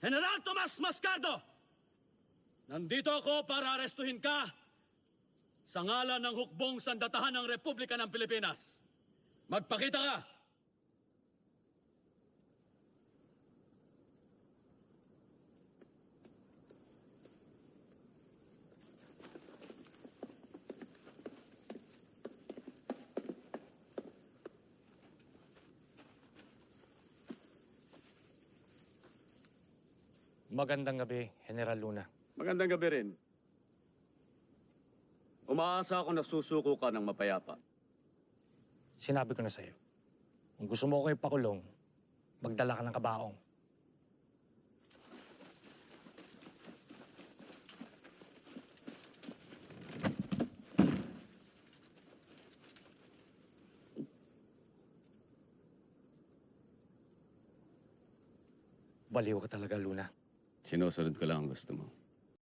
General Tomas Mascardo! Nandito ako para arestuhin ka sa ngalan ng hukbong sandatahan ng Republika ng Pilipinas. Magpakita ka! Magandang gabi, General Luna. Magandang gabi rin. Umaasa ako na susuko ka ng mapayapa. Sinabi ko na sa'yo. Kung gusto mo ko ipakulong, magdala ka ng kabaong. Baliw ka talaga, Luna. Sinusunod ko lang ang gusto mo.